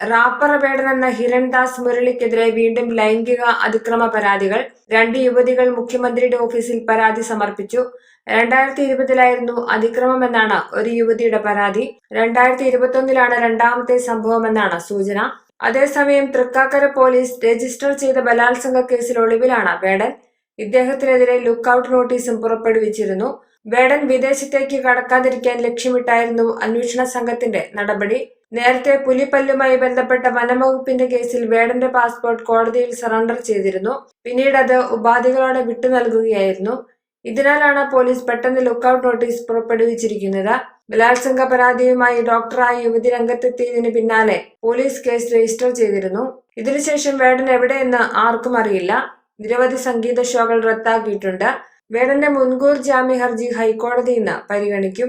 Wrapper വേടൻ എന്ന ഹിരൺദാസ് മുരളിക്കെതിരെ വീണ്ടും ലൈംഗിക അതിക്രമ പരാതികൾ രണ്ട് യുവതികൾ മുഖ്യമന്ത്രിയുടെ ഓഫീസിൽ പരാതി സമർപ്പിച്ചു. രണ്ടായിരത്തി ഇരുപതിലായിരുന്നു അതിക്രമമെന്നാണ് ഒരു യുവതിയുടെ പരാതി. രണ്ടായിരത്തി ഇരുപത്തൊന്നിലാണ് രണ്ടാമത്തെ സംഭവമെന്നാണ് സൂചന. അതേസമയം തൃക്കാക്കര പോലീസ് രജിസ്റ്റർ ചെയ്ത ബലാത്സംഗ കേസിൽ ഒളിവിലാണ് വേടൻ. ഇദ്ദേഹത്തിനെതിരെ ലുക്കൌട്ട് നോട്ടീസും പുറപ്പെടുവിച്ചിരുന്നു. വേടൻ വിദേശത്തേക്ക് കടക്കാതിരിക്കാൻ ലക്ഷ്യമിട്ടായിരുന്നു അന്വേഷണ സംഘത്തിന്റെ നടപടി. നേരത്തെ പുലിപ്പല്ലുമായി ബന്ധപ്പെട്ട വനംവകുപ്പിന്റെ കേസിൽ വേടന്റെ പാസ്പോർട്ട് കോടതിയിൽ സറണ്ടർ ചെയ്തിരുന്നു. പിന്നീട് അത് ഉപാധികളോടെ വിട്ടു നൽകുകയായിരുന്നു. ഇതിനാലാണ് പോലീസ് പെട്ടെന്ന് ലുക്കൌട്ട് നോട്ടീസ് പുറപ്പെടുവിച്ചിരിക്കുന്നത്. ബലാത്സംഗ പരാതിയുമായി ഡോക്ടറായ യുവതി രംഗത്തെത്തിയതിന് പിന്നാലെ പോലീസ് കേസ് രജിസ്റ്റർ ചെയ്തിരുന്നു. ഇതിനുശേഷം വേടൻ എവിടെയെന്ന് ആർക്കും അറിയില്ല. നിരവധി സംഗീത ഷോകൾ റദ്ദാക്കിയിട്ടുണ്ട്. വേടന്റെ മുൻകൂർ ജാമ്യ ഹർജി ഹൈക്കോടതി ഇന്ന് പരിഗണിക്കും.